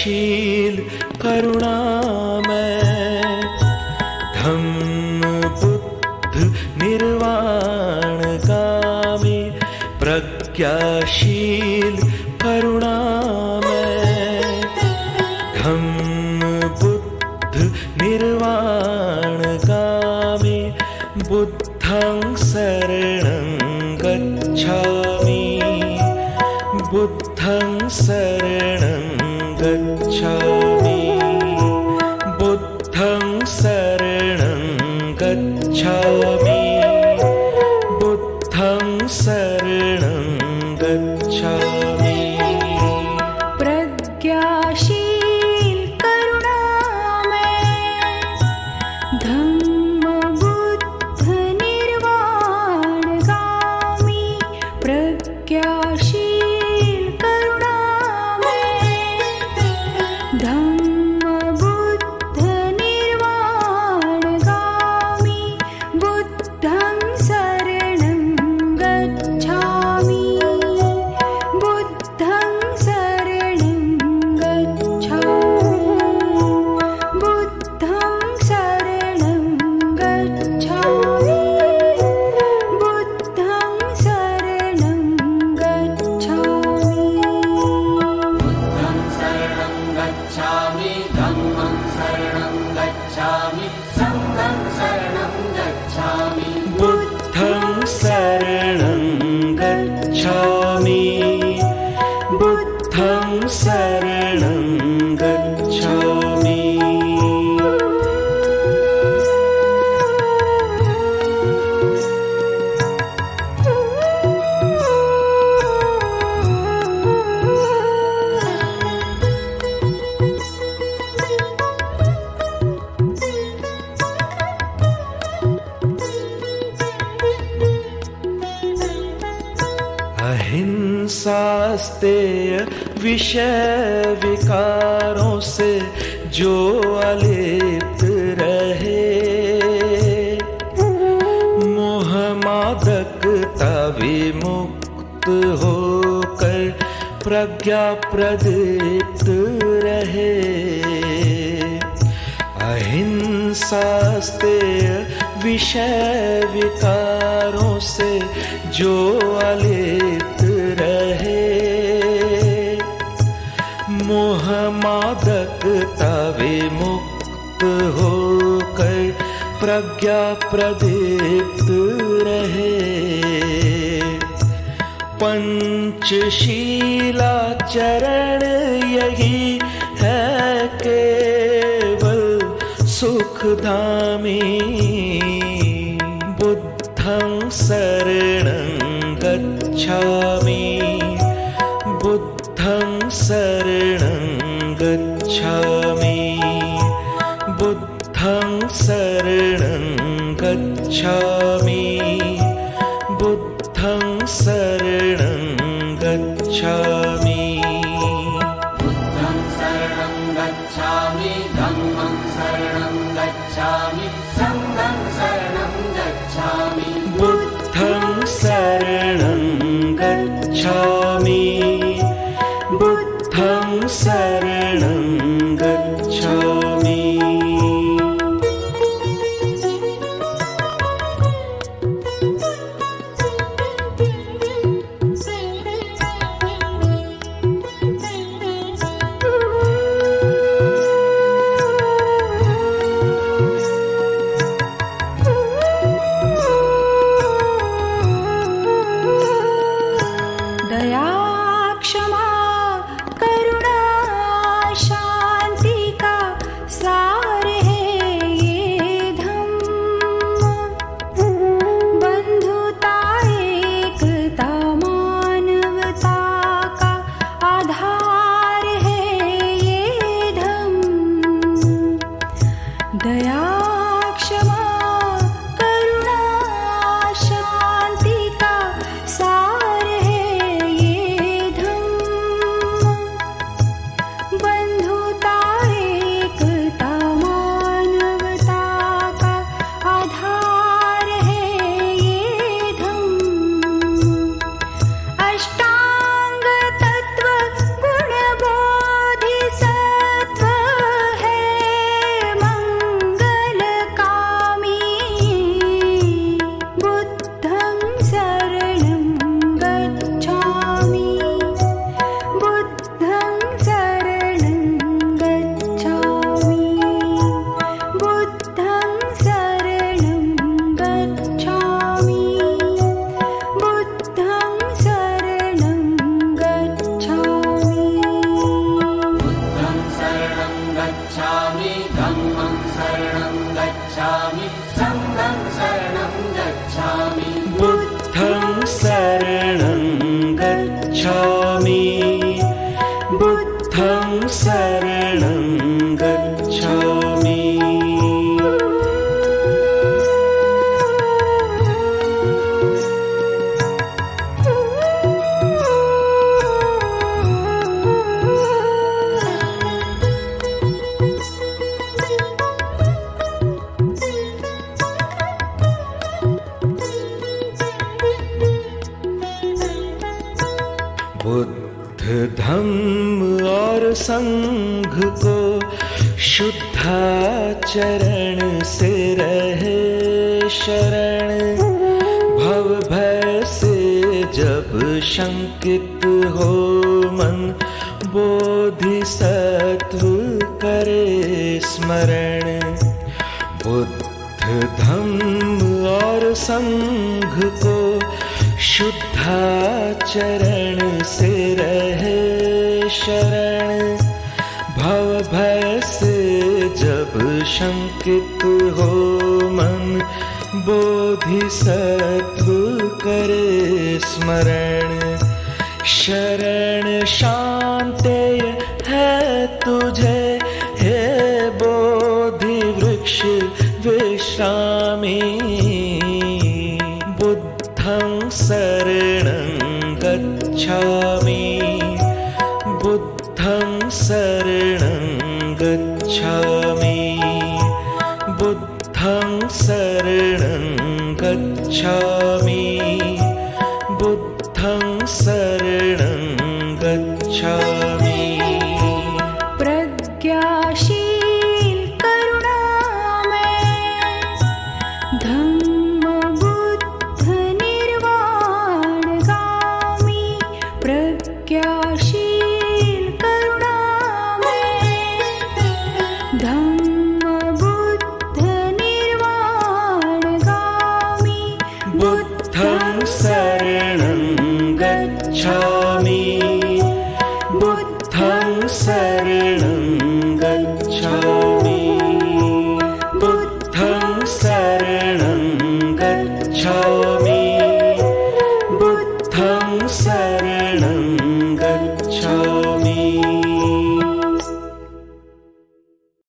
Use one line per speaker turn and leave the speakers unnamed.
प्रज्ञाशील करुणामय धम्म बुद्ध निर्वाण गामी प्रज्ञाशील करुणामय धम्म बुद्ध निर्वाण गामी बुद्धं शरणं गच्छामि। बुद्धं शरणं गच्छामि। बुद्धं शरणं गच्छामि शरणं गच्छामि अहिंसास्तेय विषय विकारों से जो अलिप्त रहे। मोह मादकता विमुक्त होकर प्रज्ञा प्रदीप्त रहे। अहिंसास्तेय विषय विकारों से जो अलिप्त होकर प्रज्ञा प्रदीप्त रहे। पंचशीला चरण यही है केवल सुखधामी। बुद्धं शरणं गच्छामि। बुद्धं शरणं गच्छामि। गच्छामि। बुद्धं शरणं गच्छामि।
बुद्धं शरणं गच्छामि धम्मं शरणं गच्छामि सङ्घं शरणं गच्छामि।
बुद्धं शरणं गच्छामि। बुद्धं शरणं
धम्म
और संघ को शुद्धाचरण से रहे शरण। भव भय से जब शंकित हो मन बोधिसत्व करे स्मरण। बुद्ध धम्म और संघ को शुद्धाचरण से रहे शरण। भव भय से जब शंकित हो मन, बोधिसत्व करे स्मरण। शरण शांत है तुझे गच्छामि। बुद्धं शरणं गच्छामि। बुद्धं शरणं गच्छामि। बुद्धं शरणं गच्छामि